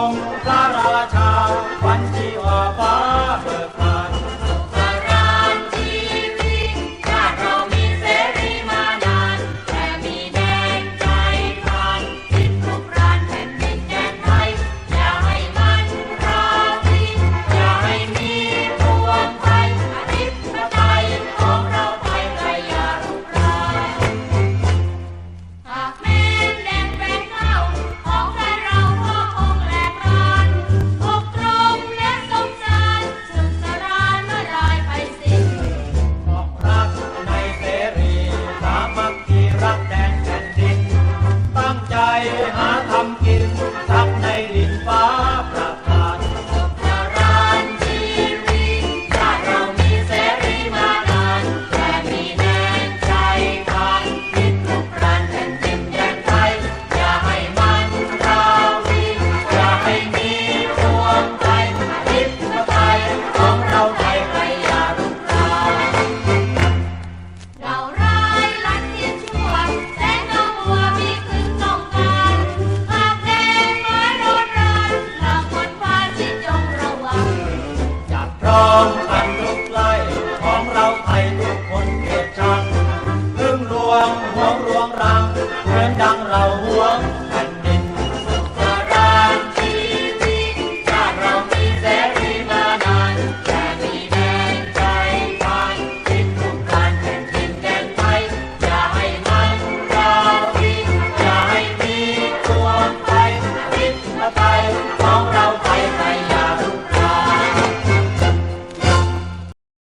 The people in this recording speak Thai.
องพระราชาวันชีวาฟ้าเบิกฟ้า ของเราไทยทุกคนเกียรติชังพึ่งรวมหัวรวมรังเหมือนดังเราหวง